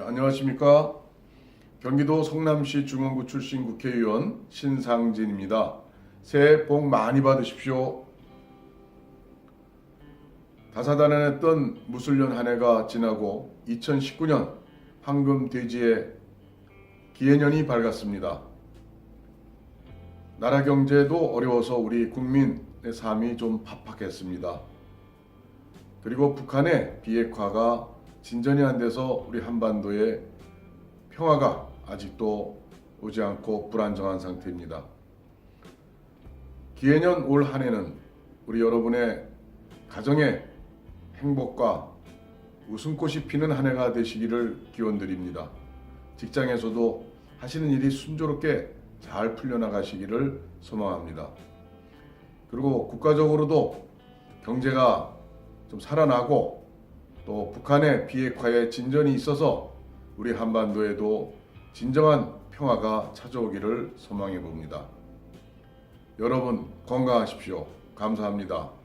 안녕하십니까. 경기도 성남시 중원구 출신 국회의원 신상진입니다. 새해 복 많이 받으십시오. 다사다난했던 무술년 한 해가 지나고 2019년 황금 돼지의 기해년이 밝았습니다. 나라 경제도 어려워서 우리 국민의 삶이 좀 팍팍했습니다. 그리고 북한의 비핵화가 진전이 안 돼서 우리 한반도의 평화가 아직도 오지 않고 불안정한 상태입니다. 기해년 올 한 해는 우리 여러분의 가정의 행복과 웃음꽃이 피는 한 해가 되시기를 기원드립니다. 직장에서도 하시는 일이 순조롭게 잘 풀려나가시기를 소망합니다. 그리고 국가적으로도 경제가 좀 살아나고 또 북한의 비핵화에 진전이 있어서 우리 한반도에도 진정한 평화가 찾아오기를 소망해 봅니다. 여러분 건강하십시오. 감사합니다.